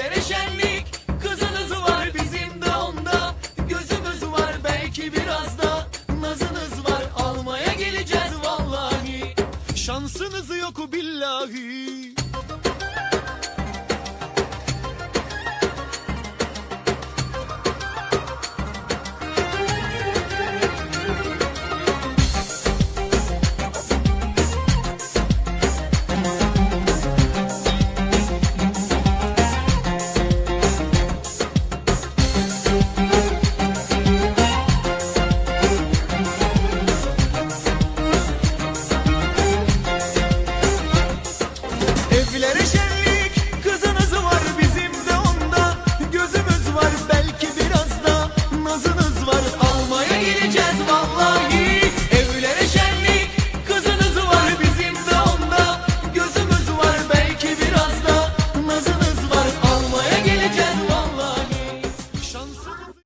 Köylere şenlik kızınız var bizim de onda. Gözümüz var belki biraz da nazınız var. Almaya geleceğiz vallahi. Şansınız yok billahi. var.